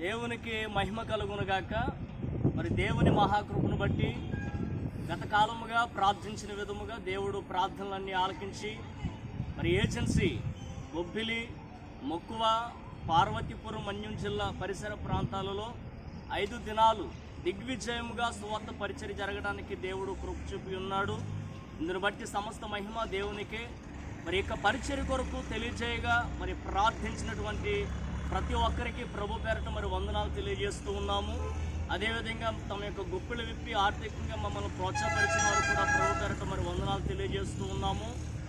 దేవునికి మహిమ కలుగునుగాక మరి దేవుని మహాకృపను బట్టి గత కాలముగా ప్రార్థించిన విధముగా దేవుడు ప్రార్థనలన్నీ ఆలకించి మరి ఏజెన్సీ బొబ్బిలి మక్కువ పార్వతీపురం మన్యం జిల్లా పరిసర ప్రాంతాలలో ఐదు దినాలు దిగ్విజయముగా సువార్త పరిచయం జరగడానికి దేవుడు కృప చూపి ఉన్నాడు. ఇందును బట్టి సమస్త మహిమ దేవునికే. మరి యొక్క పరిచయ కొరకు తెలియజేయగా మరి ప్రార్థించినటువంటి ప్రతి ఒక్కరికి ప్రభు పేరట మరి వందనాలు తెలియజేస్తూ ఉన్నాము. అదేవిధంగా తమ యొక్క గుప్పిలు విప్పి ఆర్థికంగా మమ్మల్ని ప్రోత్సాహపరిచిన వారు కూడా ప్రభు పేరిట మరి వందనాలు తెలియజేస్తూ ఉన్నాము.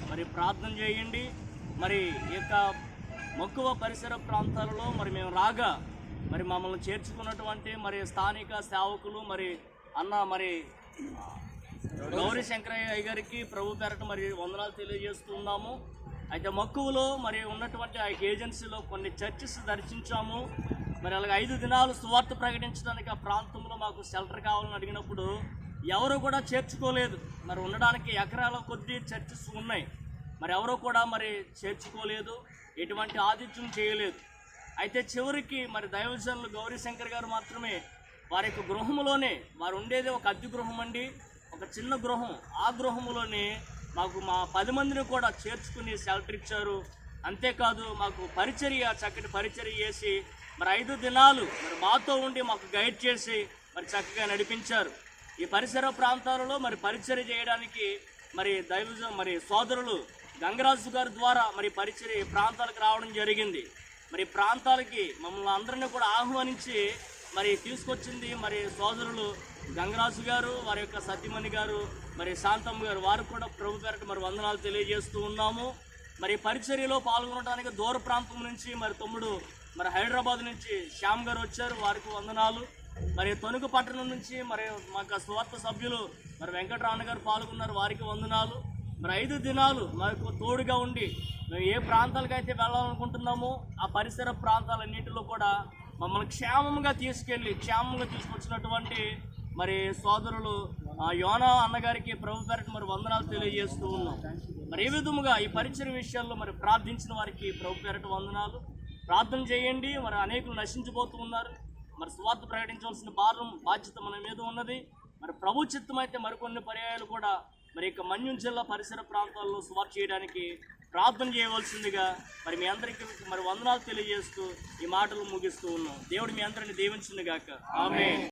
మరి ప్రార్థన చేయండి. మరి ఈ యొక్క మక్కువ పరిసర ప్రాంతాలలో మరి మేము రాగా మరి మమ్మల్ని చేర్చుకున్నటువంటి మరి స్థానిక సేవకులు మరి అన్న మరి గౌరీ శంకరయ్య గారికి ప్రభు పేరట మరి వందనాలు తెలియజేస్తున్నాము అయితే మక్కువలో మరి ఉన్నటువంటి ఆ ఏజెన్సీలో కొన్ని చర్చెస్ దర్శించాము. మరి అలాగే ఐదు దినాలు సువార్త ప్రకటించడానికి ఆ ప్రాంతంలో మాకు షెల్టర్ కావాలని అడిగినప్పుడు ఎవరు కూడా చేర్చుకోలేదు. మరి ఉండడానికి ఎకరాల కొద్ది చర్చెస్ ఉన్నాయి. మరి ఎవరు కూడా మరి చేర్చుకోలేదు. ఎటువంటి ఆతిథ్యం చేయలేదు. అయితే చివరికి మరి దైవజనులు గౌరీశంకర్ గారు మాత్రమే వారి యొక్క గృహములోనే వారు ఉండేది ఒక అద్దె గృహం అండి ఒక చిన్న గృహం. ఆ గృహంలోనే మాకు మా పది మందిని కూడా చేర్చుకుని షెల్టర్ ఇచ్చారు. అంతేకాదు మాకు పరిచర్య చక్కటి పరిచర్య చేసి మరి ఐదు దినాలు మరి మాతో ఉండి మాకు గైడ్ చేసి మరి చక్కగా నడిపించారు. ఈ పరిసర ప్రాంతాలలో మరి పరిచర్య చేయడానికి మరి దైవజ మరి సోదరులు గంగరాజు గారి ద్వారా మరి పరిచర్య ప్రాంతాలకు రావడం జరిగింది. మరి ప్రాంతాలకి మమ్మల్ని అందరినీ కూడా ఆహ్వానించి మరి తీసుకొచ్చింది మరి సోదరులు గంగరాజు గారు వారి యొక్క సత్యమణి గారు మరి శాంతమ్మ గారు. వారు కూడా ప్రభు పేరట మరి వందనాలు తెలియజేస్తూ ఉన్నాము. మరి పరిచర్యలో పాల్గొనడానికి దూర ప్రాంతం నుంచి మరి తమ్ముడు మరి హైదరాబాద్ నుంచి శ్యామ్ గారు వచ్చారు. వారికి వందనాలు. మరి తణుకు పట్టణం నుంచి మరి మాకు స్వార్థ సభ్యులు మరి వెంకటరామణ గారు పాల్గొన్నారు. వారికి వందనాలు. మరి ఐదు దినాలు మాకు తోడుగా ఉండి మేము ఏ ప్రాంతాలకు అయితే వెళ్ళాలనుకుంటున్నామో ఆ పరిసర ప్రాంతాలన్నింటిలో కూడా మమ్మల్ని క్షేమంగా తీసుకెళ్ళి క్షేమంగా తీసుకొచ్చినటువంటి మరి సోదరులు ఆ యోనా అన్నగారికి ప్రభు పేరట మరి వందనాలు తెలియజేస్తూ ఉన్నాం. మరి ఏ విధముగా ఈ పరిచయ విషయాల్లో మరి ప్రార్థించిన వారికి ప్రభు పేరట వందనాలు. ప్రార్థన చేయండి మరి అనేకులు నశించిపోతూ ఉన్నారు. మరి స్వార్థ ప్రకటించవలసిన భారం బాధ్యత మన మీద ఉన్నది. మరి ప్రభు చిత్తం అయితే మరికొన్ని పర్యాయాలు కూడా మరి ఇక మన్యం జిల్లా పరిసర ప్రాంతాల్లో స్వార్థ చేయడానికి ప్రార్థన చేయవలసిందిగా మరి మీ అందరికీ మరి వందనాలు తెలియజేస్తూ ఈ మాటలు ముగిస్తూ ఉన్నాం. దేవుడు మీ అందరిని దీవించింది గాక. ఆమె